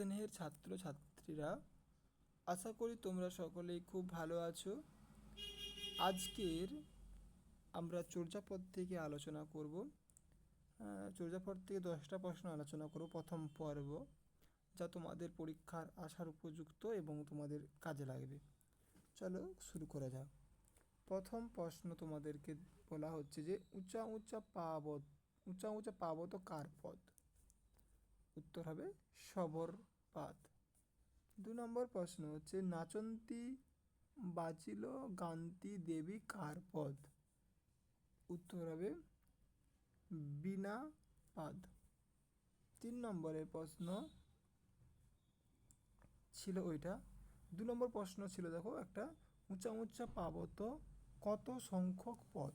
স্নেহের ছাত্র ছাত্রীরা আশা করি তোমরা সকলেই খুব ভালো আছো। আজকের আমরা চর্যাপদ থেকে আলোচনা করব। চর্যাপদ থেকে দশটা প্রশ্ন আলোচনা করব। প্রথম পর্ব, যা তোমাদের পরীক্ষার আসার উপযুক্ত এবং তোমাদের কাজে লাগবে। চলো শুরু করা যাক। প্রথম প্রশ্ন তোমাদেরকে বলা হচ্ছে যে, উঁচা উঁচা পাবত, উঁচা উঁচা পাবত কার পদ? উত্তর হবে সবর পাত দু নম্বর প্রশ্ন হচ্ছে, নাচন্তি বাচিল গান্তি দেবী কার পদ? উত্তর হবে বিনা পাদ। তিন নম্বরের প্রশ্ন ছিল ওইটা। দু নম্বর প্রশ্ন ছিল, দেখো, একটা উঁচা উঁচা পাবত কত সংখ্যক পদ?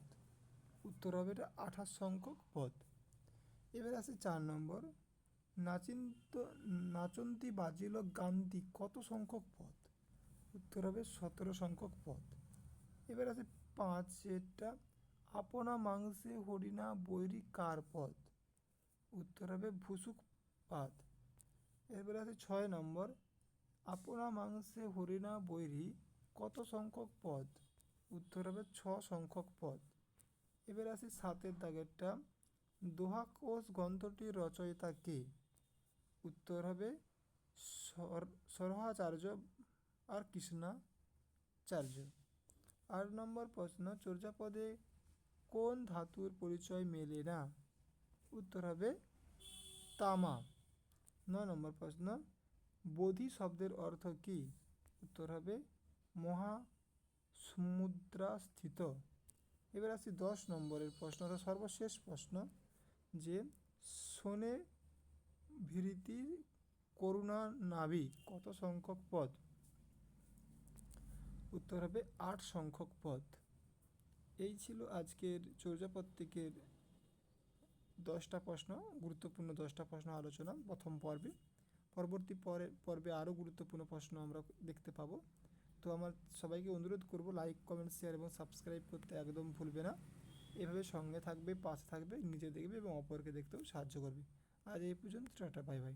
উত্তর হবে এটা আঠাশ সংখ্যক পদ। এবার আছে চার নম্বর। নাচিন্ত নাচন্তি বাজিল গান্তি কত সংখ্যক পদ? উত্তর হবে সতেরো সংখ্যক পদ। এবার আছে পাঁচ এটা আপনা মাংসে হরিণা বৈরি কার পদ? উত্তর হবে ভুসুক পাদ। এবার আছে ছয় নম্বর, আপনা মাংসে হরিণা বৈরি কত সংখ্যক পদ? উত্তর হবে ছ সংখ্যক পদ। এবার আসি সাতের দাগেরটা, দোহাকোষ গ্রন্থটির রচয়িতা কে? উত্তর হবে সর- সরহাচার্য আর কৃষ্ণাচার্য। আট নম্বর প্রশ্ন, চর্যাপদে কোন ধাতুর পরিচয় মেলে না? উত্তর হবে তামা। ন নম্বর প্রশ্ন, বোধি শব্দের অর্থ কী? উত্তর হবে মহা সমুদ্রাস্থিত এবার আসি দশ নম্বরের প্রশ্ন সর্বশেষ প্রশ্ন, যে শোনে ভীরিতির করুণা নাভি কত সংখ্যক পদ? উত্তর হবে আট সংখ্যক পদ। এই ছিল আজকের চর্যাপত্রিকের দশটা প্রশ্ন, গুরুত্বপূর্ণ দশটা প্রশ্ন আলোচনা প্রথম পর্বে। পরবর্তী পরে, পর্বে আরও গুরুত্বপূর্ণ প্রশ্ন আমরা দেখতে পাবো। তো আমার সবাইকে অনুরোধ করব লাইক কমেন্ট শেয়ার এবং সাবস্ক্রাইব করতে একদম ভুলবে না। এভাবে সঙ্গে থাকবে, পাশে থাকবে, নিজে দেখবে এবং অপরকে দেখতেও সাহায্য করবে। আজ এই পর্যন্ত টাটা বাই বাই।